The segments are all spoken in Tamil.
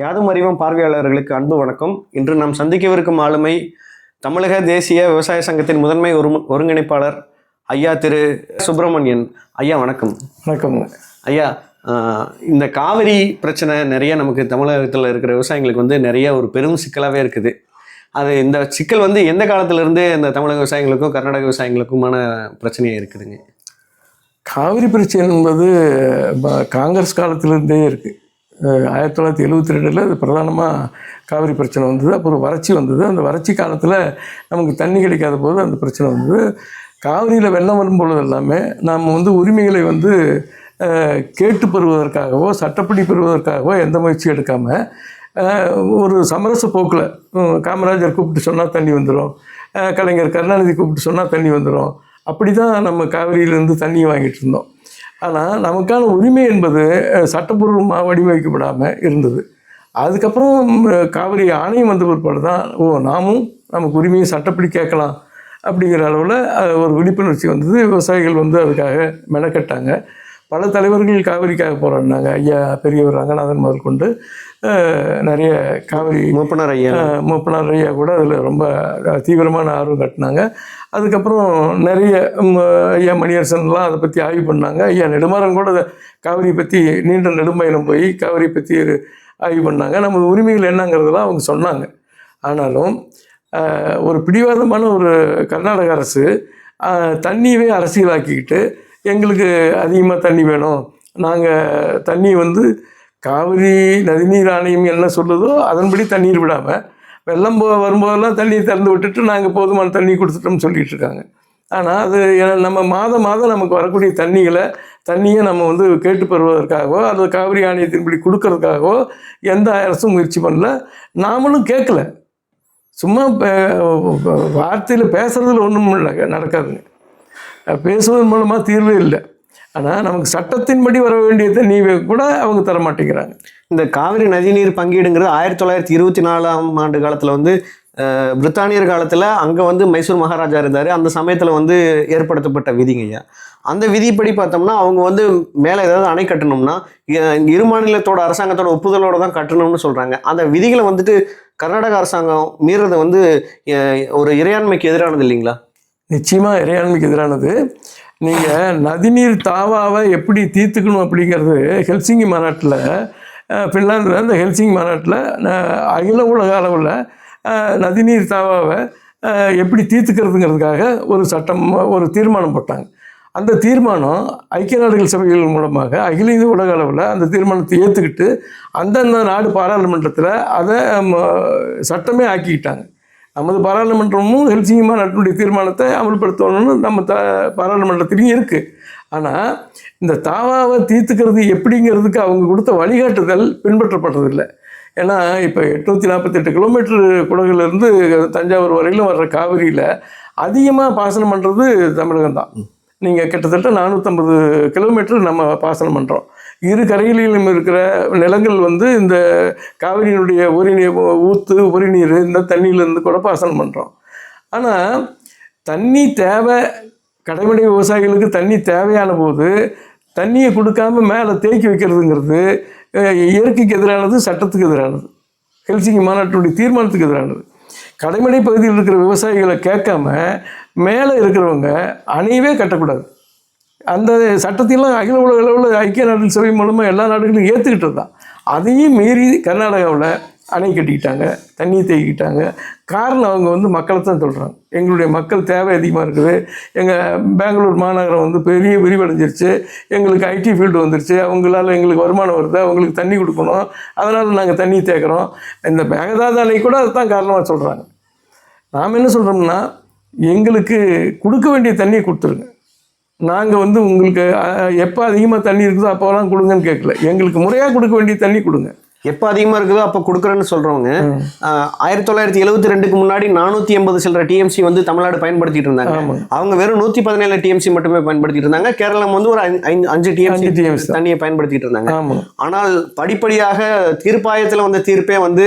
யாதும் அறிவும் பார்வையாளர்களுக்கு அன்பு வணக்கம். இன்று நாம் சந்திக்கவிருக்கும் ஆளுமை தமிழக தேசிய விவசாய சங்கத்தின் முதன்மை ஒரு ஒருங்கிணைப்பாளர் ஐயா திரு சுப்பிரமணியன். ஐயா வணக்கம். வணக்கம்ங்க ஐயா இந்த காவிரி பிரச்சனை நிறைய நமக்கு தமிழகத்தில் இருக்கிற விவசாயிகளுக்கு வந்து நிறைய ஒரு பெரும் சிக்கலாகவே இருக்குது. அது இந்த சிக்கல் வந்து எந்த காலத்திலிருந்து இந்த தமிழக விவசாயிகளுக்கும் கர்நாடக விவசாயிகளுக்குமான பிரச்சனையாக இருக்குதுங்க? காவிரி பிரச்சனை என்பது காங்கிரஸ் காலத்திலிருந்தே இருக்குது ஆயிரத்தி தொள்ளாயிரத்தி எழுபத்தி ரெண்டில் அது பிரதானமாக காவிரி பிரச்சனை வந்தது. அப்புறம் வறட்சி வந்தது. அந்த வறட்சி காலத்தில் நமக்கு தண்ணி கிடைக்காத போது அந்த பிரச்சனை வந்தது. காவிரியில் வெள்ளம் வரும்பொழுது எல்லாமே நாம் வந்து உரிமைகளை வந்து கேட்டு பெறுவதற்காகவோ சட்டப்படி பெறுவதற்காகவோ எந்த முயற்சியும் எடுக்காமல் ஒரு சமரச போக்கில் காமராஜர் கூப்பிட்டு சொன்னால் தண்ணி வந்துடும் கலைஞர் கருணாநிதி கூப்பிட்டு சொன்னால் தண்ணி வந்துடும் அப்படி தான் நம்ம காவிரியிலேருந்து தண்ணியை வாங்கிட்டு இருந்தோம். ஆனால் நமக்கான உரிமை என்பது சட்டப்பூர்வமாக வடிவமைக்கப்படாமல் இருந்தது. அதுக்கப்புறம் காவிரி ஆணையம் வந்த பிற்பாடு தான் ஓ நாமும் நமக்கு உரிமையை சட்டப்படி கேட்கலாம் அப்படிங்கிற அளவில் ஒரு விழிப்புணர்ச்சி வந்தது. விவசாயிகள் வந்து அதுக்காக மெனக்கட்டாங்க. பல தலைவர்கள் காவிரிக்காக போராடினாங்க. ஐயா பெரியவர் ரங்கநாதன் முதல் கொண்டு நிறைய காவிரி மூப்பனார் ஐயா. மூப்பனார் ஐயா கூட அதில் ரொம்ப தீவிரமான ஆர்வம் காட்டினாங்க. அதுக்கப்புறம் நிறைய ஐயா மணியரசன்லாம் அதை பற்றி ஆய்வு பண்ணாங்க. ஐயா நெடுமாறன் கூட காவிரி பற்றி நீண்ட நெடும்பயணம் போய் காவிரி பற்றி ஆய்வு பண்ணாங்க. நமது உரிமைகள் என்னங்கிறதெல்லாம் அவங்க சொன்னாங்க. ஆனாலும் ஒரு பிடிவாதமான ஒரு கர்நாடக அரசு தண்ணியவே அரசியலாக்கிக்கிட்டு எங்களுக்கு அதிகமாக தண்ணி வேணும் நாங்கள் தண்ணி வந்து காவிரி நதிநீர் ஆணையம் என்ன சொல்லுதோ அதன்படி தண்ணீர் விடாமல் வெள்ளம் போ வரும்போதெல்லாம் தண்ணி திறந்து விட்டுட்டு நாங்கள் போதுமான தண்ணி கொடுத்துட்டோம்னு சொல்லிட்டு இருக்காங்க ஆனால் அது நம்ம மாதம் மாதம் நமக்கு வரக்கூடிய தண்ணிகளை தண்ணியை நம்ம வந்து கேட்டு பெறுவதற்காகவோ அது காவிரி ஆணையத்தின்படி கொடுக்கறதுக்காகவோ எந்த அரசும் முயற்சி பண்ணல. நாமளும் கேட்கல. சும்மா வார்த்தையில் பேசுறதுல ஒன்றும் இல்லை நடக்காதுங்க. பேசுவதன் மூலமாக தீர்வே இல்லை. ஆனால் நமக்கு சட்டத்தின்படி வர வேண்டிய தண்ணி கூட அவங்க தர மாட்டேங்கிறாங்க. இந்த காவிரி நதிநீர் பங்கீடுங்கிறது ஆயிரத்தி தொள்ளாயிரத்தி இருபத்தி நாலாம் ஆண்டு காலத்தில் வந்து பிரித்தானியர் காலத்தில் அங்கே வந்து மைசூர் மகாராஜா இருந்தார். அந்த சமயத்தில் வந்து ஏற்படுத்தப்பட்ட விதிங்க ஐயா. அந்த விதிப்படி பார்த்தோம்னா அவங்க வந்து மேலே ஏதாவது அணை கட்டணும்னா இரு மாநிலத்தோட அரசாங்கத்தோட ஒப்புதலோட தான் கட்டணும்னு சொல்கிறாங்க அந்த விதிகளை வந்துட்டு கர்நாடக அரசாங்கம் மீறதை வந்து ஒரு இறையாண்மைக்கு எதிரானது இல்லைங்களா? நிச்சயமாக இறையாண்மைக்கு எதிரானது. நீங்கள் நதிநீர் தாவாவை எப்படி தீர்த்துக்கணும் அப்படிங்கிறது ஹெல்சிங்கி மாநாட்டில் ஃபின்லாந்தில் அந்த ஹெல்சிங் மாநாட்டில் அகில உலக அளவில் நதிநீர் தாவாவை எப்படி தீர்த்துக்கிறதுங்கிறதுக்காக ஒரு சட்டம் ஒரு தீர்மானம் போட்டாங்க. அந்த தீர்மானம் ஐக்கிய நாடுகள் சபைகள் மூலமாக அகில இந்திய உலக அளவில் அந்த தீர்மானத்தை ஏற்றுக்கிட்டு அந்தந்த நாடு பாராளுமன்றத்தில் அதை ம, சட்டமே ஆக்கிக்கிட்டாங்க. நமது பாராளுமன்றமும் ஹெல்சிங்கி மாநாட்டினுடைய தீர்மானத்தை அமல்படுத்தணும்னு நம்ம த பாராளுமன்றத்திலையும் இருக்குது ஆனால் இந்த தாவாவை தீர்த்துக்கிறது எப்படிங்கிறதுக்கு அவங்க கொடுத்த வழிகாட்டுதல் பின்பற்றப்பட்டதில்லை. ஏன்னா இப்போ எட்நூற்றி நாற்பத்தெட்டு கிலோமீட்டர் குடகுலேருந்து தஞ்சாவூர் வரையிலும் வர்ற காவிரியில் அதிகமாக பாசனம் பண்ணுறது தமிழகம் தான் நீங்கள் கிட்டத்தட்ட நானூற்றம்பது கிலோமீட்டர் நம்ம பாசனம் பண்ணுறோம் இரு கரைகளிலும் இருக்கிற நிலங்கள் வந்து இந்த காவிரியினுடைய உரிநீர் ஊற்று உரிநீர் இந்த தண்ணியிலேருந்து கூட பாசனம் பண்ணுறோம் ஆனால் தண்ணி தேவை கடைமடை விவசாயிகளுக்கு தண்ணி தேவையான போது தண்ணியை கொடுக்காம மேலே தேக்கி வைக்கிறதுங்கிறது இயற்கைக்கு எதிரானது சட்டத்துக்கு எதிரானது. ஹெல்சிங்கி மாநாட்டினுடைய தீர்மானத்துக்கு எதிரானது. கடைமடை பகுதியில் இருக்கிற விவசாயிகளை கேட்காம மேலே இருக்கிறவங்க அணையவே கட்டக்கூடாது. அந்த சட்டத்தையெல்லாம் அகில உலக அளவில் ஐக்கிய நாடுகள் சபை மூலமாக எல்லா நாடுகளும் ஏற்றுக்கிட்டது தான். அதையும் மீறி கர்நாடகாவில் அணை கட்டிக்கிட்டாங்க தண்ணி தேக்கிட்டாங்க காரணம் அவங்க வந்து மக்களை தான் சொல்கிறாங்க எங்களுடைய மக்கள் தேவை அதிகமாக இருக்குது. எங்கள் பெங்களூர் மாநகரம் வந்து பெரிய விரிவடைஞ்சிருச்சு. எங்களுக்கு ஐடி ஃபீல்டு வந்துருச்சு. அவங்களால எங்களுக்கு வருமானம் வருது. அவங்களுக்கு தண்ணி கொடுக்கணும். அதனால் நாங்கள் தண்ணி தேக்கிறோம் இந்த மேகதாது அணை கூட அதுதான் காரணமாக சொல்கிறாங்க நாம் என்ன சொல்கிறோம்னா எங்களுக்கு கொடுக்க வேண்டிய தண்ணியை கொடுத்துருங்க. நாங்கள் வந்து உங்களுக்கு எப்போ அதிகமாக தண்ணி இருக்குதோ அப்போலாம் கொடுங்கன்னு கேட்கல. எங்களுக்கு முறையாக கொடுக்க வேண்டிய தண்ணி கொடுங்க. எப்போ அதிகமாக இருக்குதோ அப்போ கொடுக்குறேன்னு சொல்கிறவங்க ஆயிரத்தி தொள்ளாயிரத்தி எழுபத்தி ரெண்டுக்கு முன்னாடி நானூற்றி எண்பது சில்லற டிஎம்சி வந்து தமிழ்நாடு பயன்படுத்திட்டு இருந்தாங்க. அவங்க வெறும் நூற்றி பதினேழு டிஎம்சி மட்டுமே பயன்படுத்திட்டு இருந்தாங்க. கேரளம் வந்து ஒரு அஞ்சு டிஎம்சி. தண்ணியை பயன்படுத்திட்டு இருந்தாங்க. ஆனால் படிப்படியாக தீர்ப்பாயத்தில் வந்த தீர்ப்பே வந்து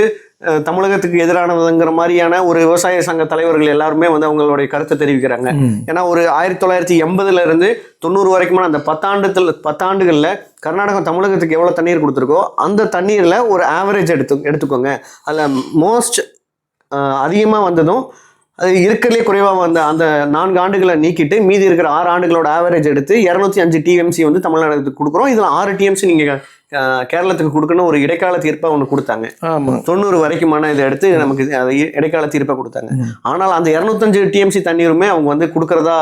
தமிழகத்துக்கு எதிரானதுங்கிற மாதிரியான ஒரு விவசாய சங்க தலைவர்கள் எல்லாருமே வந்து அவங்களுடைய கருத்தை தெரிவிக்கிறாங்க. ஏன்னா ஒரு ஆயிரத்தி தொள்ளாயிரத்தி எண்பதுல இருந்து தொண்ணூறு வரைக்குமான அந்த பத்தாண்டுகள் பத்தாண்டுகளில் கர்நாடகம் தமிழகத்துக்கு எவ்வளோ தண்ணீர் கொடுத்துருக்கோ அந்த தண்ணீரில் ஒரு ஆவரேஜ் எடுத்து எடுத்துக்கோங்க. அதில் மோஸ்ட் அதிகமாக வந்ததும் அது இருக்கறதுலே குறைவாக வந்த அந்த நான்கு ஆண்டுகளை நீக்கிட்டு மீதி இருக்கிற ஆறு ஆண்டுகளோட ஆவரேஜ் எடுத்து இரநூத்தி அஞ்சு டிஎம்சி வந்து தமிழ்நாட்டுக்கு கொடுக்குறோம். இதில் ஆறு டிஎம்சி நீங்கள் கேரளத்துக்கு கொடுக்கணும். ஒரு இடைக்கால தீர்ப்பை ஒன்று கொடுத்தாங்க. தொண்ணூறு வரைக்குமான இதை எடுத்து நமக்கு இடைக்கால தீர்ப்பை கொடுத்தாங்க. ஆனால் அந்த இரநூத்தஞ்சு டிஎம்சி தண்ணீருமே அவங்க வந்து கொடுக்கறதா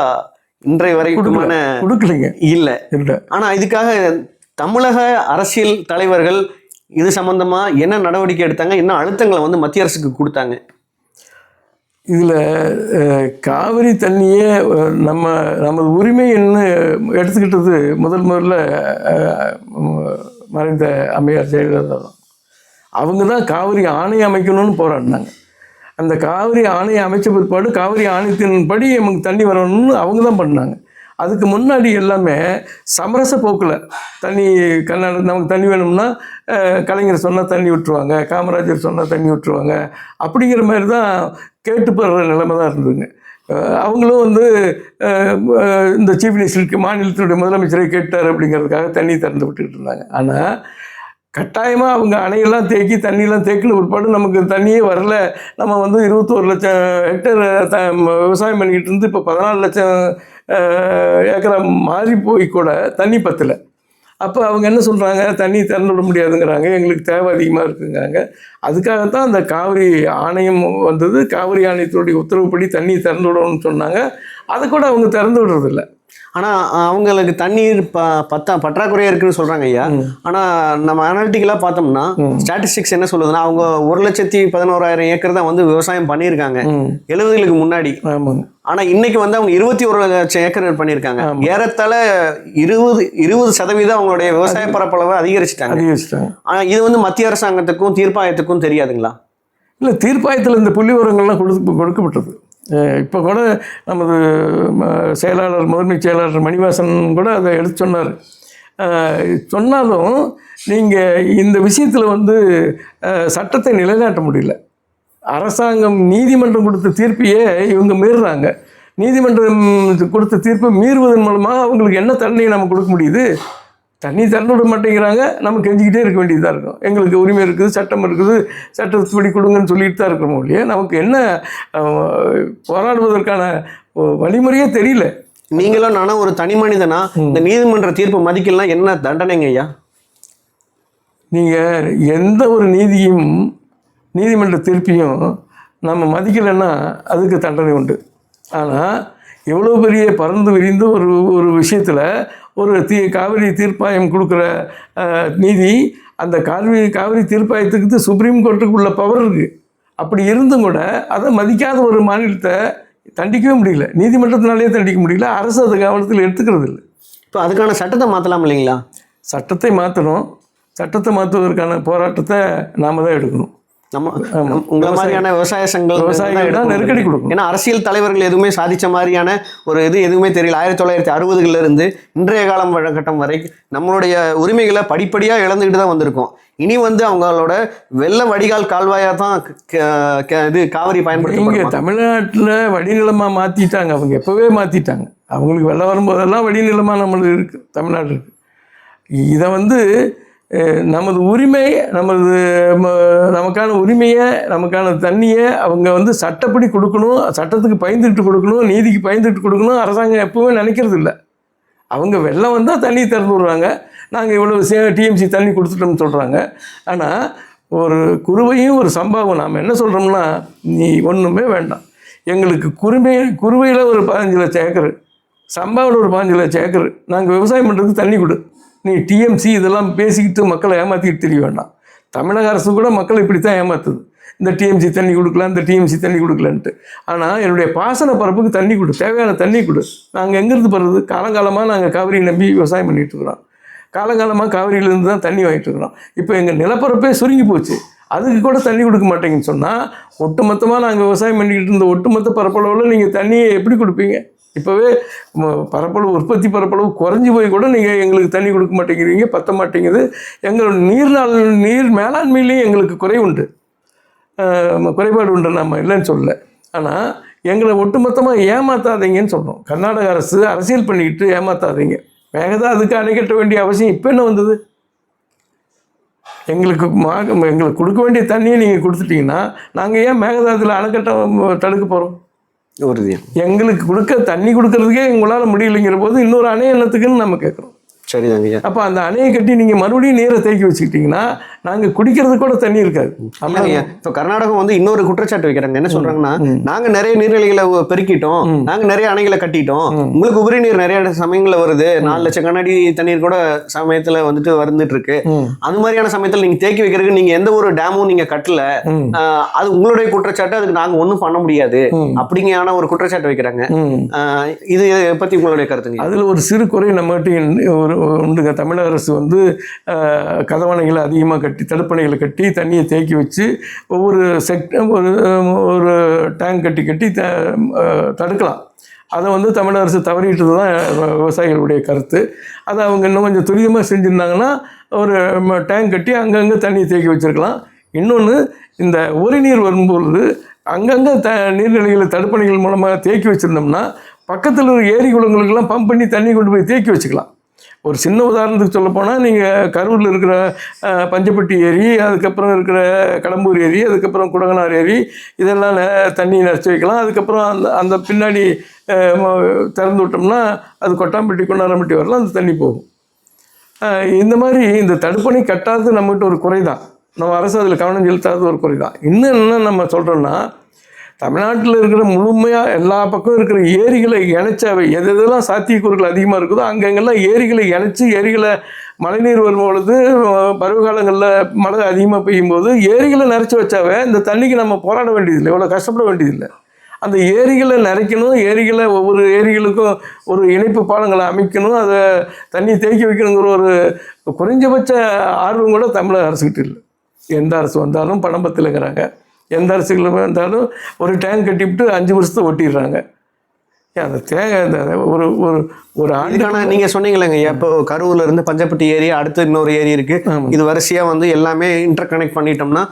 இன்றைய வரைக்குமான கொடுக்கலைங்க. இல்லை. இல்லை. ஆனா இதுக்காக தமிழக அரசியல் தலைவர்கள் இது சம்பந்தமா என்ன நடவடிக்கை எடுத்தாங்க என்ன அழுத்தங்களை வந்து மத்திய அரசுக்கு கொடுத்தாங்க. இதில் காவிரி தண்ணியே நம்ம நமது உரிமைன்னு எடுத்துக்கிட்டது முதல் முதல்ல மறைந்த அம்மையார் ஜெயலலிதா தான். அவங்க தான் காவிரி ஆணை அமைக்கணும்னு போராடினாங்க. அந்த காவிரி ஆணையை அமைச்ச பிற்பாடு காவிரி ஆணையத்தின்படி நமக்கு தண்ணி வரணும்னு அவங்க தான் பண்ணாங்க. அதுக்கு முன்னாடி எல்லாமே சமரச போக்கில் தண்ணி கர்நாடக நமக்கு தண்ணி வேணும்னா கலைஞர் சொன்னால் தண்ணி விட்டுருவாங்க காமராஜர் சொன்னால் தண்ணி விட்டுருவாங்க அப்படிங்கிற மாதிரி தான் கேட்டுப்படுற நிலைமை தான் இருந்ததுங்க. அவங்களும் வந்து இந்த சீஃப் மினிஸ்டருக்கு மாநிலத்தினுடைய முதலமைச்சரை கேட்டார் அப்படிங்கிறதுக்காக தண்ணி திறந்து விட்டுக்கிட்டு இருந்தாங்க. ஆனால் கட்டாயமாக அவங்க அணையெல்லாம் தேக்கி தண்ணியெல்லாம் தேக்கின பிற்பாடு நமக்கு தண்ணியே வரல. நம்ம வந்து இருபத்தோரு லட்சம் ஹெக்டர் த விவசாயம் பண்ணிக்கிட்டு இருந்து இப்போ பதினாலு லட்சம் ஏக்கரா மாறி போய் கூட தண்ணி பத்தலை. அப்போ அவங்க என்ன சொல்கிறாங்க தண்ணி திறந்து விட முடியாதுங்கிறாங்க. எங்களுக்கு தேவை அதிகமாக இருக்குங்கிறாங்க. அதுக்காகத்தான் அந்த காவிரி ஆணையம் வந்தது. காவிரி ஆணையத்தினுடைய உத்தரவுப்படி தண்ணி திறந்து விடணும்னு சொன்னாங்க. அதை கூட அவங்க திறந்து விடுறதில்ல. ஆனா அஹ், அவங்களுக்கு தண்ணீர் ப பத்தா பற்றாக்குறையா இருக்குன்னு சொல்றாங்க ஐயா. ஆனா நம்ம அனாலிட்டிக்கலா பார்த்தோம்னா ஸ்டாட்டிஸ்டிக்ஸ் என்ன சொல்லுதுன்னா அவங்க ஒரு லட்சத்தி பதினோராயிரம் ஏக்கர் தான் வந்து விவசாயம் பண்ணியிருக்காங்க. எழுபதுகளுக்கு முன்னாடி. ஆமாங்க ஆனா இன்னைக்கு வந்து அவங்க இருபத்தி ஒரு லட்சம் ஏக்கர் பண்ணியிருக்காங்க. ஏறத்தாழ இருபது இருபது சதவீதம் அவங்களுடைய விவசாய பரப்பளவை அதிகரிச்சிட்டாங்க. அதிகரிச்சிட்டாங்க. ஆனா இது வந்து மத்திய அரசாங்கத்துக்கும் தீர்ப்பாயத்துக்கும் தெரியாதுங்களா? இல்லை தீர்ப்பாயத்தில் இந்த புள்ளி விவரங்கள்லாம் கொடுத்து கொடுக்கப்பட்டது இப்போ கூட நமது ம, செயலாளர் முதன்மை செயலாளர் மணிவாசன் கூட அதை எடுத்து சொன்னார். சொன்னாலும் நீங்கள் இந்த விஷயத்தில் வந்து சட்டத்தை நிலைநாட்ட முடியல. அரசாங்கம் நீதிமன்றம் கொடுத்த தீர்ப்பையே இவங்க மீறுறாங்க. நீதிமன்றம் கொடுத்த தீர்ப்பை மீறுவதன் மூலமாக அவங்களுக்கு என்ன தண்டனை நம்ம கொடுக்க முடியுது? தண்ணி திறந்து விட மாட்டேங்கிறாங்க. நம்ம கெஞ்சிக்கிட்டே இருக்க வேண்டியதாக இருக்கும். எங்களுக்கு உரிமை இருக்குது சட்டம் இருக்குது சட்டத்துப்படி கொடுங்கன்னு சொல்லிட்டு தான் இருக்கிறோம் இல்லையா? நமக்கு என்ன போராடுவதற்கான வழிமுறையே தெரியல. நீங்களும் நானும் ஒரு தனி மனிதனா இந்த நீதிமன்ற தீர்ப்பு மதிக்கலாம் என்ன தண்டனைங்க ஐயா? நீங்கள் எந்த ஒரு நீதியும் நீதிமன்ற தீர்ப்பையும் நம்ம மதிக்கலைன்னா அதுக்கு தண்டனை உண்டு. ஆனால் எவ்வளோ பெரிய பறந்து விரிந்த ஒரு ஒரு விஷயத்தில் ஒரு தீ காவிரி தீர்ப்பாயம் கொடுக்குற நீதி அந்த காவிரி காவிரி தீர்ப்பாயத்துக்கு சுப்ரீம் கோர்ட்டுக்கு உள்ள பவர் இருக்குது அப்படி இருந்தும் கூட அதை மதிக்காத ஒரு மாநிலத்தை தண்டிக்கவே முடியல. நீதிமன்றத்தினாலே தண்டிக்க முடியல. அரசு அதை கவனத்தில் எடுத்துக்கிறது இல்லை இப்போ அதுக்கான சட்டத்தை மாத்தலாம் இல்லைங்களா? சட்டத்தை மாற்றணும் சட்டத்தை மாற்றுவதற்கான போராட்டத்தை நாம தான் எடுக்கணும். நம்ம உங்களை மாதிரியான விவசாய சங்கங்கள் விவசாயிகள் நெருக்கடி கொடுக்கணும். ஏன்னா அரசியல் தலைவர்கள் எதுவுமே சாதிச்ச மாதிரியான ஒரு இது எதுவுமே தெரியல. ஆயிரத்தி தொள்ளாயிரத்தி அறுபதுகள்ல இருந்து இன்றைய காலம் கட்டம் வரை நம்மளுடைய உரிமைகளை படிப்படியாக இழந்துக்கிட்டு தான் வந்திருக்கோம். இனி வந்து அவங்களோட வெள்ள வடிகால் கால்வாயா தான் இது காவிரி பயன்படுத்தி தமிழ்நாட்டில் வடிநிலமாக மாற்றிட்டாங்க அவங்க எப்போவே மாற்றிட்டாங்க அவங்களுக்கு வெள்ளம் வரும்போதெல்லாம் வடிநிலமாக நம்மளுக்கு இருக்குது தமிழ்நாடு இருக்குது இதை வந்து நமது உரிமை நமது நமக்கான உரிமையை நமக்கான தண்ணியை அவங்க வந்து சட்டப்படி கொடுக்கணும் சட்டத்துக்கு பயந்துட்டு கொடுக்கணும் நீதிக்கு பயந்துட்டு கொடுக்கணும் அரசாங்கம் எப்பவுமே நினைக்கிறது இல்லை. அவங்க வெள்ளம் வந்தால் தண்ணி திறந்து விடுறாங்க. நாங்கள் இவ்வளோ சே டிஎம்சி தண்ணி கொடுத்துட்டோம்னு சொல்கிறாங்க ஆனால் ஒரு குருவையும் ஒரு சம்பாவும் நாம் என்ன சொல்கிறோம்னா நீ ஒன்றுமே வேண்டாம். எங்களுக்கு குருமை குருவையில் ஒரு பதினஞ்சு லட்சம் ஏக்கர் சம்பாவில் ஒரு பதினஞ்சு லட்சம் ஏக்கர். நாங்கள் விவசாயம் பண்ணுறதுக்கு தண்ணி கொடு. நீ டிஎம்சி இதெல்லாம் பேசிக்கிட்டு மக்களை ஏமாற்றிக்கிட்டு தெரிய வேண்டாம். தமிழக அரசு கூட மக்களை இப்படி தான் ஏமாத்துது. இந்த டிஎம்சி தண்ணி கொடுக்கலாம் இந்த டிஎம்சி தண்ணி கொடுக்கலன்ட்டு. ஆனால் என்னுடைய பாசன பரப்புக்கு தண்ணி கொடு தேவையான தண்ணி கொடு. நாங்கள் எங்கேருந்து படுறது? காலங்காலமாக நாங்கள் காவிரி நம்பி விவசாயம் பண்ணிட்டு இருக்கிறோம். காலங்காலமாக காவிரியிலேருந்து தான் தண்ணி வாங்கிட்டு இருக்கிறோம். இப்போ எங்கள் நிலப்பரப்பே சுருங்கி போச்சு. அதுக்கு கூட தண்ணி கொடுக்க மாட்டேங்கன்னு சொன்னால் ஒட்டுமொத்தமாக நாங்கள் விவசாயம் பண்ணிக்கிட்டு இருந்த ஒட்டுமொத்த பரப்பளவில் நீங்கள் தண்ணியை எப்படி கொடுப்பீங்க? இப்போவே பரப்பளவு உற்பத்தி பரப்பளவு குறைஞ்சி போய் கூட நீங்கள் எங்களுக்கு தண்ணி கொடுக்க மாட்டேங்கிறீங்க பத்த மாட்டேங்குது. எங்களோட நீர்நாள் நீர் மேலாண்மையிலையும் எங்களுக்கு குறை உண்டு. குறைபாடு உண்டு நம்ம இல்லைன்னு சொல்லல. ஆனால் எங்களை ஒட்டுமொத்தமாக ஏமாத்தாதீங்கன்னு சொல்கிறோம் கர்நாடக அரசு அரசியல் பண்ணிக்கிட்டு ஏமாத்தாதீங்க. மேகதாதுக்கு அணை கட்ட வேண்டிய அவசியம் இப்போ என்ன வந்தது? எங்களுக்கு மா எங்களுக்கு கொடுக்க வேண்டிய தண்ணியை நீங்கள் கொடுத்துட்டிங்கன்னா நாங்கள் ஏன் மேகதாதுல அணைக்கட்ட தடுக்க போகிறோம் உறுதியா எங்களுக்கு கொடுக்க தண்ணி கொடுக்கறதுக்கே உங்களால் முடியலைங்கிற போது இன்னொரு அணை என்னத்துக்குன்னு நம்ம கேட்குறோம். சரிதாங்க ஐயா. அப்போ அந்த அணையை கட்டி நீங்கள் மறுபடியும் நீரை தேக்கி வச்சுக்கிட்டிங்கன்னா நாங்கள் குடிக்கிறதுக்கு கூட தண்ணி இருக்காது. இப்போ கர்நாடகம் வந்து இன்னொரு குற்றச்சாட்டு வைக்கிறாங்க. என்ன சொல்றாங்கன்னா நாங்க நிறைய நீர்நிலைகளை பெருக்கிட்டோம். நாங்க நிறைய அணைகளை கட்டிட்டோம். உங்களுக்கு உபரி நீர் நிறைய சமயங்கள்ல வருது. நாலு லட்சம் கண்ணாடி தண்ணீர் கூட சமயத்துல வந்துட்டு வந்துட்டு இருக்கு ம். அந்த மாதிரியான சமயத்துல நீங்க தேக்கி வைக்கிறதுக்கு நீங்க எந்த ஒரு டேமும் நீங்க கட்டல. அது உங்களுடைய குற்றச்சாட்டு. அதுக்கு நாங்க ஒண்ணும் பண்ண முடியாது. ம். அப்படிங்கையான ஒரு குற்றச்சாட்டு வைக்கிறாங்க. இது பத்தி உங்களுடைய கருத்துங்க அதில் ஒரு சிறு குறை நம்மகிட்ட ஒரு உண்டுங்க. தமிழக அரசு வந்து கதவணைகளை அதிகமாக கட்டி கட்டி தடுப்பணைகளை கட்டி தண்ணியை தேக்கி வச்சு ஒவ்வொரு செக்ட் ஒரு ஒரு டேங்க் கட்டி கட்டி த தடுக்கலாம். அதை வந்து தமிழக அரசு தவறிட்டது தான் விவசாயிகளுடைய கருத்து. அதை அவங்க இன்னும் கொஞ்சம் துரிதமாக செஞ்சுருந்தாங்கன்னா ஒரு டேங்க் கட்டி அங்கங்கே தண்ணியை தேக்கி வச்சுருக்கலாம். இன்னொன்று இந்த உரி நீர் வரும்பொழுது அங்கங்கே த நீர்நிலைகளை தடுப்பணைகள் மூலமாக தேக்கி வச்சுருந்தோம்னா பக்கத்தில் இருக்கிற ஏரி குளங்களுக்கெல்லாம் பம்ப் பண்ணி தண்ணி கொண்டு போய் தேக்கி வச்சுக்கலாம். ஒரு சின்ன உதாரணத்துக்கு சொல்லப்போனால் நீங்கள் கரூரில் இருக்கிற பஞ்சப்பட்டி ஏரி அதுக்கப்புறம் இருக்கிற கடம்பூர் ஏரி அதுக்கப்புறம் குடகனார் ஏரி இதெல்லாம் தண்ணி நிறச்சி வைக்கலாம். அதுக்கப்புறம் அந்த அந்த பின்னாடி திறந்து விட்டோம்னா அது கொட்டாம்பட்டி கொண்டாரம்பட்டி வரலாம் அந்த தண்ணி போகும். இந்த மாதிரி இந்த தடுப்பணை கட்டாதது நம்மகிட்ட ஒரு குறை தான் நம்ம அரசு அதில் கவனம் செலுத்தாத ஒரு குறை தான் இன்னும் என்ன நம்ம சொல்கிறோன்னா தமிழ்நாட்டில் இருக்கிற முழுமையாக எல்லா பக்கம் இருக்கிற ஏரிகளை இணைச்சாவே எது எதெல்லாம் சாத்தியக்கூறுகள் அதிகமாக இருக்குதோ அங்கங்கெல்லாம் ஏரிகளை இணைச்சி ஏரிகளை மழைநீர் வரும் பொழுது பருவகாலங்களில் மழை அதிகமாக பெய்யும் போது ஏரிகளை நிறச்சி வச்சாவே இந்த தண்ணிக்கு நம்ம போராட வேண்டியதில்லை இவ்வளோ கஷ்டப்பட வேண்டியதில்லை. அந்த ஏரிகளை நிறைக்கணும் ஏரிகளை ஒவ்வொரு ஏரிகளுக்கும் ஒரு இணைப்பு பாலங்களை அமைக்கணும் அதை தண்ணி தேக்கி வைக்கணுங்கிற ஒரு குறைஞ்சபட்ச ஆர்வம் கூட தமிழக அரசுக்கிட்ட இல்லை. எந்த அரசு வந்தாலும் பணம் பத்திலங்கிறாங்க. எந்த அரசுகள் வந்தாலும் ஒரு டேங்க் கட்டிவிட்டு அஞ்சு வருஷத்தை ஒட்டிடுறாங்க. அந்த அந்த ஒரு ஒரு ஒரு ஆண்டு இதுக்கான நீங்க சொன்னீங்களேங்க இப்போ கரூர்ல இருந்து பஞ்சப்பட்டி ஏரி அடுத்து இன்னொரு ஏரி இருக்கு. இது வரிசையா வந்து எல்லாமே இன்டர் கனெக்ட் பண்ணிட்டோம்னா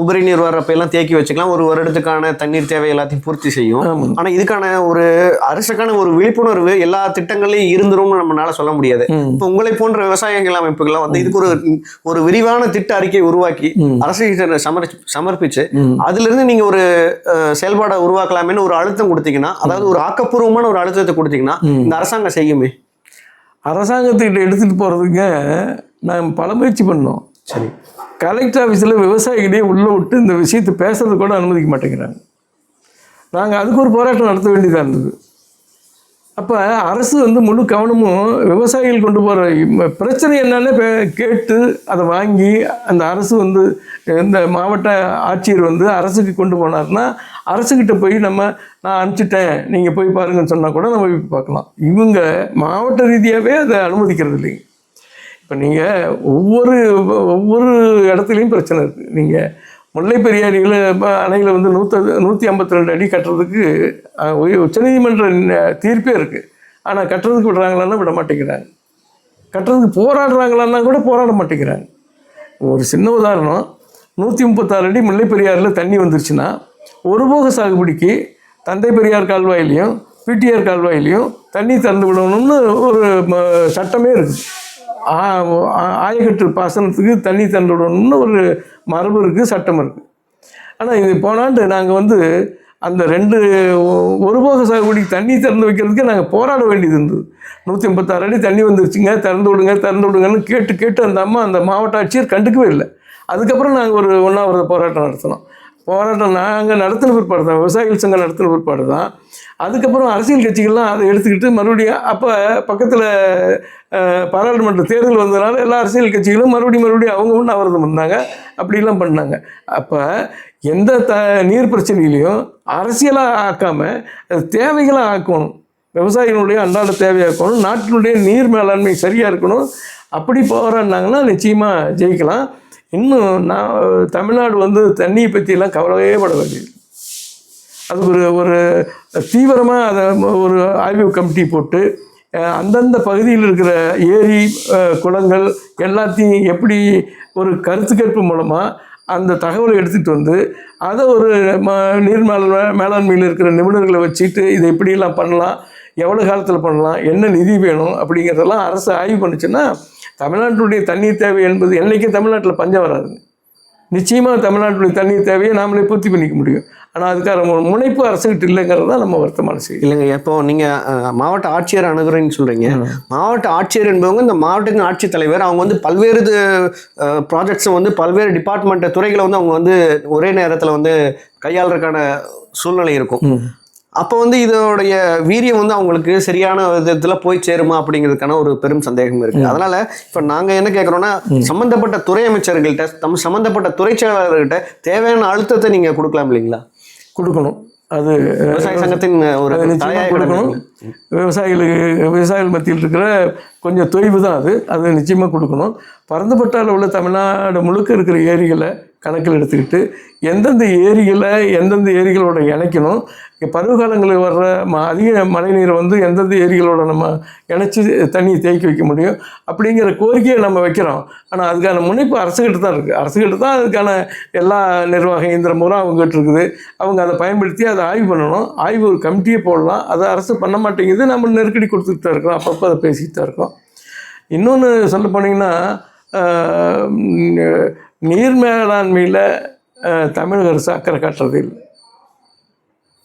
உபரி நீர் வர்றப்ப எல்லாம் தேக்கி வச்சுக்கலாம் ஒரு வருடத்துக்கான தண்ணீர் தேவை எல்லாத்தையும் பூர்த்தி செய்யும். ஆனா இதுக்கான ஒரு அரசுக்கான ஒரு விழிப்புணர்வு எல்லா திட்டங்களையும் இருந்துரும்னு நம்மளால சொல்ல முடியாது. இப்போ உங்களை போன்ற விவசாயிகள் அமைப்புகள்லாம் வந்து இதுக்கு ஒரு ஒரு விரிவான திட்ட அறிக்கை உருவாக்கி. அரசு சமர்ப்பிச்சு. அதுல இருந்து நீங்க ஒரு செயல்பாடை உருவாக்கலாமேன்னு ஒரு அழுத்தம் கொடுத்தீங்கன்னா அதாவது ஒரு ஆக்கப்பூர்வமான ஒரு அழுத்தத்தை கொடுத்தீங்கன்னா. இந்த அரசாங்கம் செய்யுமே? அரசாங்கத்துக்கிட்ட எடுத்துகிட்டு போகிறதுக்கு நான் பல முயற்சி பண்ணோம். சரி. கலெக்டர் ஆஃபீஸில் விவசாயிகிட்டே உள்ளே விட்டு இந்த விஷயத்தை பேசுறது கூட அனுமதிக்க மாட்டேங்கிறாங்க. நாங்கள் அதுக்கு ஒரு போராட்டம் நடத்த வேண்டியதாக இருந்தது. அப்போ அரசு வந்து முழு கவனமும் விவசாயிகள் கொண்டு போகிற பிரச்சனை என்னன்னு பே- கேட்டு அதை வாங்கி அந்த அரசு வந்து இந்த மாவட்ட ஆட்சியர் வந்து அரசுக்கு கொண்டு போனார்னா அரசுக்கிட்ட போய் நம்ம நான் அனுப்பிச்சிட்டேன் நீங்கள் போய் பாருங்கன்னு சொன்னால் கூட நம்ம போய் பார்க்கலாம். இவங்க மாவட்ட ரீதியாகவே அதை அனுமதிக்கிறது இல்லைங்க. இப்போ நீங்கள் ஒவ்வொரு ஒவ்வொரு இடத்துலையும் பிரச்சனை இருக்குது நீங்கள் முல்லை பெரியாறியில் அணையில் வந்து நூற்று நூற்றி ஐம்பத்தி ரெண்டு அடி கட்டுறதுக்கு உச்சநீதிமன்ற தீர்ப்பே இருக்குது ஆனால் கட்டுறதுக்கு விடுறாங்களான்னா விட மாட்டேங்கிறாங்க. கட்டுறதுக்கு போராடுறாங்களான்னா கூட போராட மாட்டேங்கிறாங்க. ஒரு சின்ன உதாரணம் நூற்றி முப்பத்தாறு அடி முல்லை பெரியாறில் தண்ணி வந்துருச்சுன்னா ஒரு போக சாகுபடிக்கு தந்தை பெரியார் கால்வாயிலையும் பிடிஆர் கால்வாயிலையும் தண்ணி திறந்து விடணும்னு ஒரு சட்டமே இருக்குது ஆயக்கட்டு பாசனத்துக்கு தண்ணி திறந்து விடணும்னு ஒரு மரபு இருக்குது சட்டம் இருக்குது ஆனால் இது போனாண்டு நாங்கள் வந்து அந்த ரெண்டு ஒரு போக சாகுபடி தண்ணி திறந்து வைக்கிறதுக்கு நாங்கள் போராட வேண்டியது இருந்தது. நூற்றி ஐம்பத்தாறு அடி தண்ணி வந்துருச்சுங்க திறந்து விடுங்க திறந்து விடுங்கன்னு கேட்டு கேட்டு அந்த அம்மா அந்த மாவட்ட ஆட்சியர் கண்டுக்கவே இல்லை. அதுக்கப்புறம் நாங்கள் ஒரு ஒன்றாவது போராட்டம் நடத்தினோம். போராட்டம் நாங்கள் நடத்தின பிற்பாடு தான் விவசாயிகள் சங்கம் நடத்தின பிற்பாடு தான். அதுக்கப்புறம் அரசியல் கட்சிகள்லாம் அதை எடுத்துக்கிட்டு மறுபடியும் அப்போ பக்கத்தில் பாராளுமன்ற தேர்தல் வந்ததுனால எல்லா அரசியல் கட்சிகளும் மறுபடியும் மறுபடியும் அவங்க உண்ணாவிரதம் பண்ணாங்க அப்படிலாம் பண்ணாங்க. அப்போ எந்த த நீர் பிரச்சனையிலையும் அரசியலாக ஆக்காமல் அது தேவைகளாக ஆக்கணும். விவசாயிகளுடைய அன்றாட தேவையாக்கணும் நாட்டினுடைய நீர் மேலாண்மை சரியாக இருக்கணும். அப்படி போராடினாங்கன்னா நிச்சயமாக ஜெயிக்கலாம். இன்னும் நான் தமிழ்நாடு வந்து தண்ணியை பற்றியெல்லாம் கவலையே பட வேண்டியது. அது ஒரு ஒரு தீவிரமாக அதை ஒரு ஆய்வு கமிட்டி போட்டு அந்தந்த பகுதியில் இருக்கிற ஏரி குளங்கள் எல்லாத்தையும் எப்படி ஒரு கருத்து கேட்பு மூலமாக அந்த தகவலை எடுத்துகிட்டு வந்து அதை ஒரு ம நீர் மேல மேலாண்மையில் இருக்கிற நிபுணர்களை வச்சுட்டு இதை எப்படியெல்லாம் பண்ணலாம் எவ்வளோ காலத்தில் பண்ணலாம் என்ன நிதி வேணும் அப்படிங்கிறதெல்லாம் அரசு ஆய்வு பண்ணுச்சுன்னா தமிழ்நாட்டுடைய தண்ணீர் தேவை என்பது என்றைக்கும் தமிழ்நாட்டில் பஞ்சம் வராதுங்க. நிச்சயமாக தமிழ்நாட்டுடைய தண்ணீர் தேவையை நாமளே பூர்த்தி பண்ணிக்க முடியும். ஆனால் அதுக்கான ஒரு முனைப்பு அரசுகிட்ட இல்லைங்கிறது தான் நம்ம வருத்தமான செய்தி. இல்லைங்க இப்போ நீங்க அஹ், மாவட்ட ஆட்சியர் அணுகுறேன்னு சொல்றீங்க. மாவட்ட ஆட்சியர் என்பவங்க இந்த மாவட்டத்தின் ஆட்சித்தலைவர் அவங்க வந்து பல்வேறு ப்ராஜெக்ட்ஸை வந்து பல்வேறு டிபார்ட்மெண்ட் துறைகளை வந்து அவங்க வந்து ஒரே நேரத்தில் வந்து கையாளுறதுக்கான சூழ்நிலை இருக்கும். அப்போ வந்து இதோடைய வீரியம் வந்து அவங்களுக்கு சரியான விதத்தில் போய் சேருமா அப்படிங்கிறதுக்கான ஒரு பெரும் சந்தேகம் இருக்கு. அதனால இப்போ நாங்கள் என்ன கேட்குறோம்னா சம்பந்தப்பட்ட துறை அமைச்சர்கள்ட்ட தம் சம்பந்தப்பட்ட துறை செயலாளர்கிட்ட தேவையான அழுத்தத்தை நீங்கள் கொடுக்கலாம் இல்லைங்களா? கொடுக்கணும். அது விவசாய சங்கத்தின் ஒரு கொடுக்கணும். விவசாயிகளுக்கு விவசாயிகள் மத்தியில் இருக்கிற கொஞ்சம் தொய்வு தான் அது. அது நிச்சயமாக கொடுக்கணும். பறந்துபட்ட அளவில் தமிழ்நாடு முழுக்க இருக்கிற ஏரிகளை கணக்கில் எடுத்துக்கிட்டு எந்தெந்த ஏரிகளை எந்தெந்த ஏரிகளோட இணைக்கணும் பருவகாலங்களில் வர்ற ம அதிக மழை நீர் வந்து எந்தெந்த ஏரிகளோட நம்ம இணைச்சி தண்ணியை தேக்கி வைக்க முடியும் அப்படிங்கிற கோரிக்கையை நம்ம வைக்கிறோம். ஆனால் அதுக்கான முனைப்பு அரசுகிட்ட தான் இருக்குது அரசுகிட்ட தான் அதுக்கான எல்லா நிர்வாக இயந்திரம் அவங்ககிட்ட இருக்குது. அவங்க அதை பயன்படுத்தி அதை ஆய்வு பண்ணணும். ஆய்வு ஒரு கமிட்டியே போடலாம். அதை அரசு பண்ண மாட்டேங்குது. நம்ம நெருக்கடி கொடுத்துட்டு தான் இருக்கோம் அப்பப்போ அதை பேசிகிட்டு தான் இருக்கோம். இன்னொன்று சொல்ல போனீங்கன்னா நீர் மேலாண்மையில் தமிழக அரசு அக்கறை காட்டுறது இல்லை.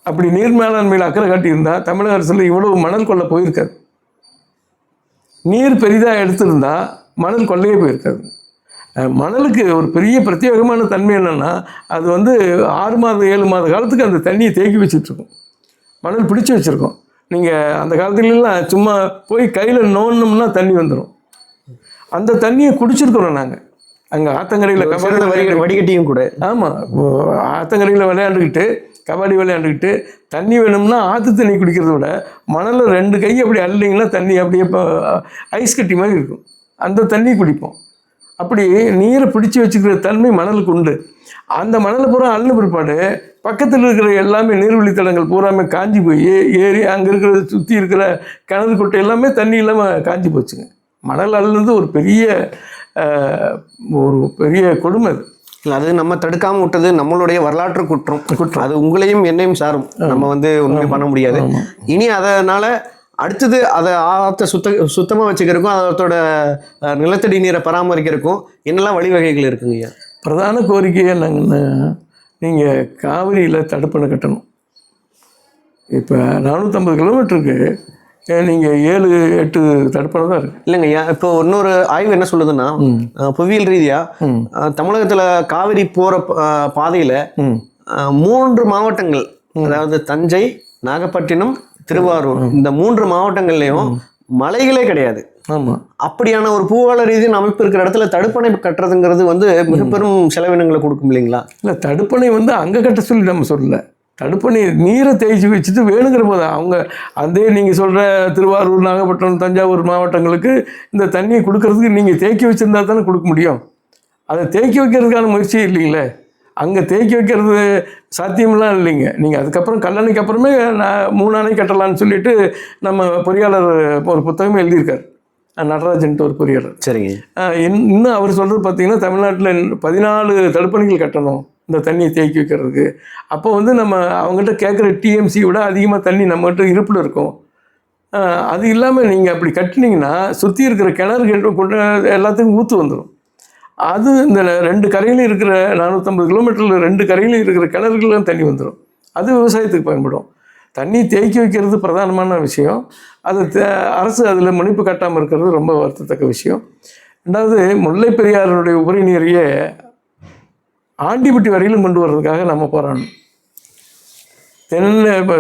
அப்படி நீர் மேலாண்மையில் அக்கறை காட்டியிருந்தால் தமிழக அரசில் இவ்வளவு மணல் கொள்ள போயிருக்காது. நீர் பெரிதாக எடுத்திருந்தால் மணல் கொள்ளையே போயிருக்காது. மணலுக்கு ஒரு பெரிய பிரத்யேகமான தன்மை என்னென்னா அது வந்து ஆறு மாதம் ஏழு மாத காலத்துக்கு அந்த தண்ணியை தேக்கி வச்சுட்ருக்கோம். மணல் பிடிச்சி வச்சுருக்கோம். நீங்கள் அந்த காலத்துலலாம் சும்மா போய் கையில் நோண்டணும்னா தண்ணி வந்துடும் அந்த தண்ணியை குடிச்சிருக்கிறோம் நாங்கள் அங்கே ஆத்தங்கரையில் சிறந்த வரி வடிகட்டியும் கூட. ஆமாம் ஆத்தங்கரையில் விளையாண்டுக்கிட்டு கபடி விளையாண்டுக்கிட்டு தண்ணி வேணும்னா ஆற்று தண்ணி குடிக்கிறத விட மணலில் ரெண்டு கை அப்படி அள்ளிங்கன்னா தண்ணி அப்படியே இப்போ ஐஸ் கட்டி மாதிரி இருக்கும். அந்த தண்ணி குடிப்போம். அப்படி நீரை பிடிச்சி வச்சுக்கிற தன்மை மணலுக்கு உண்டு. அந்த மணலை பூரா அள்ளு பிற்பாடு பக்கத்தில் இருக்கிற எல்லாமே நீர்வழித்தடங்கள் பூராமே காஞ்சி போய் ஏரி அங்கே இருக்கிற சுற்றி இருக்கிற கிணறு குட்டை எல்லாமே தண்ணி இல்லாமல் காஞ்சி போச்சுங்க. மணல் அள்ளுறது ஒரு பெரிய ஒரு பெரிய கொடுமை அது. இல்ல அது நம்ம தடுக்காம விட்டது நம்மளுடைய வரலாற்று குற்றம். குற்றம். அது உங்களையும் என்னையும் சாரும். நம்ம வந்து ஒன்றுமே பண்ண முடியாது. இனி அதனால அடுத்தது அதை ஆற்ற சுத்த சுத்தமாக வச்சுக்கிறதுக்கும் அதோட நிலத்தடி நீரை பராமரிக்கிறதுக்கும் என்னெல்லாம் வழிவகைகள் இருக்குங்க ஐயா? பிரதான கோரிக்கையை நாங்கள் நீங்கள் காவிரியில் தடுப்பணை கட்டணும். இப்போ நானூற்றம்பது கிலோமீட்டருக்கு நீங்கள் ஏழு எட்டு தடுப்பணை தான் இருக்குது இல்லைங்க ஐயா இப்போ இன்னொரு ஆய்வு என்ன சொல்லுதுன்னா புவியியல் ரீதியா ம். அஹ், தமிழகத்துல காவிரி போற அஹ், பாதையில மூன்று மாவட்டங்கள் அதாவது தஞ்சை நாகப்பட்டினம் திருவாரூர் இந்த மூன்று மாவட்டங்கள்லயும் மலைகளே கிடையாது. ஆமாம் அப்படியான ஒரு பூவாள ரீதியின் அமைப்பு இருக்கிற இடத்துல தடுப்பணை கட்டுறதுங்கிறது வந்து மிக பெரும் செலவினங்களை கொடுக்கும் இல்லைங்களா? இல்லை தடுப்பணை வந்து அங்கே கட்ட சொல்லி நம்ம சொல்லல. தடுப்பணை நீரை தேய்ச்சி வச்சுட்டு வேணுங்கிற போது அவங்க அதே நீங்கள் சொல்கிற திருவாரூர் நாகப்பட்டினம் தஞ்சாவூர் மாவட்டங்களுக்கு இந்த தண்ணியை கொடுக்கறதுக்கு நீங்கள் தேக்கி வச்சுருந்தா தானே கொடுக்க முடியும். அதை தேக்கி வைக்கிறதுக்கான முயற்சி இல்லைங்களே. அங்கே தேக்கி வைக்கிறது சாத்தியமெல்லாம் இல்லைங்க. நீங்கள் அதுக்கப்புறம் கல்லணைக்கு அப்புறமே நான் மூணு அணை கட்டலான்னு சொல்லிட்டு நம்ம பொறியாளர் ஒரு புத்தகமே எழுதியிருக்கார். நடராஜன்ட்டு ஒரு பொறியாளர். சரிங்க. இன்னும் அவர் சொல்கிறது பார்த்தீங்கன்னா தமிழ்நாட்டில் பதினாலு தடுப்பணைகள் கட்டணும். இந்த தண்ணியை தேக்கி வைக்கிறதுக்கு. அப்போ வந்து நம்ம அவங்ககிட்ட கேட்குற டிஎம்சி விட அதிகமாக தண்ணி நம்மகிட்ட இருப்பில் இருக்கும். அது இல்லாமல் நீங்கள் அப்படி கட்டினீங்கன்னா சுற்றி இருக்கிற கிணறுகள் கொண்டு எல்லாத்துக்கும் ஊற்று வந்துடும் அது இந்த ரெண்டு கரையிலும் இருக்கிற நானூற்றம்பது கிலோமீட்டரில் ரெண்டு கரையிலும் இருக்கிற கிணறுகளும் தண்ணி வந்துடும் அது விவசாயத்துக்கு பயன்படும். தண்ணி தேக்கி வைக்கிறது பிரதானமான விஷயம். அது தே- அரசு அதில் முனைப்பு கட்டாமல் இருக்கிறது ரொம்ப வருத்தத்தக்க விஷயம். ரெண்டாவது முல்லை பெரியாருடைய உபரி நீரையே ஆண்டிப்பட்டி வரையிலும் கொண்டு வர்றதுக்காக நம்ம போராடணும். தென்னை இப்போ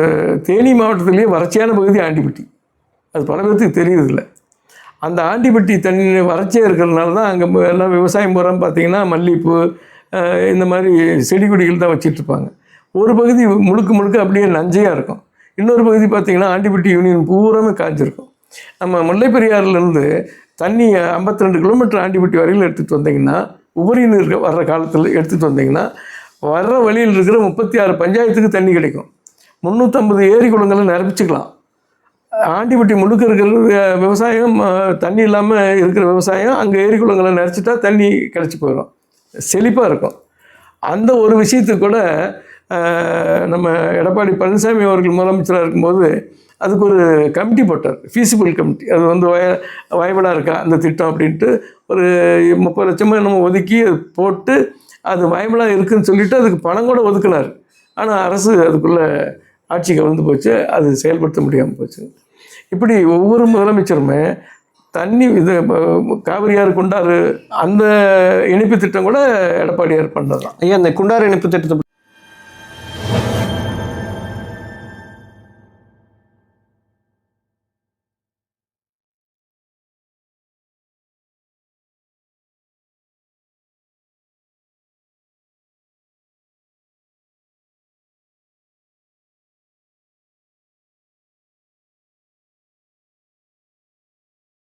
தேனி மாவட்டத்திலேயே வறட்சியான பகுதி ஆண்டிப்பட்டி அது பல பேர்த்துக்கு தெரியுதில்ல அந்த ஆண்டிப்பட்டி தண்ணி வறட்சியாக இருக்கிறதுனால தான் அங்கே எல்லாம் விவசாயம் போகிறான்னு பார்த்தீங்கன்னா மல்லிகைப்பூ இந்த மாதிரி செடி கொடிகள் தான் வச்சிட்ருப்பாங்க. ஒரு பகுதி முழுக்க முழுக்க அப்படியே நஞ்சையாக இருக்கும். இன்னொரு பகுதி பார்த்திங்கன்னா ஆண்டிப்பட்டி யூனியன் பூராமே காய்ச்சிருக்கும் நம்ம முல்லை பெரியாறுலேருந்து தண்ணி 52 ரெண்டு கிலோமீட்டர் ஆண்டிபட்டி வரையில் எடுத்துகிட்டு வந்தீங்கன்னா உபரி நீர் வர்ற காலத்தில் எடுத்துகிட்டு வந்தீங்கன்னா வர்ற வழியில் இருக்கிற முப்பத்தி ஆறு பஞ்சாயத்துக்கு தண்ணி கிடைக்கும். முந்நூற்றம்பது ஏரி குளங்களை நிரப்பிச்சுக்கலாம். ஆண்டிப்பட்டி முழுக்க இருக்கிற விவசாயம் தண்ணி இல்லாமல் இருக்கிற விவசாயம் அங்கே ஏரி குளங்களை நிறச்சிட்டா தண்ணி கிடச்சி போயிடும். செழிப்பாக இருக்கும். அந்த ஒரு விஷயத்துக்கு கூட நம்ம எடப்பாடி பழனிசாமி அவர்கள் முதலமைச்சராக இருக்கும்போது அதுக்கு ஒரு கமிட்டி போட்டார். Feasible committee. அது வந்து வய வயபடாக இருக்கா அந்த திட்டம் அப்படின்ட்டு ஒரு முப்பது லட்சமாக நம்ம ஒதுக்கி போட்டு அது வயபடாக இருக்குதுன்னு சொல்லிட்டு அதுக்கு பணம் கூட ஒதுக்கினார். ஆனால் அரசு அதுக்குள்ளே ஆட்சி கவிழ்ந்து போச்சு. அது செயல்படுத்த முடியாமல் போச்சு. இப்படி ஒவ்வொரு முதலமைச்சருமே தண்ணி இது காவிரியார் குண்டாறு அந்த இணைப்பு திட்டம் கூட எடப்பாடியார் பண்ணதான். ஐயா அந்த குண்டாறு இணைப்பு திட்டத்தை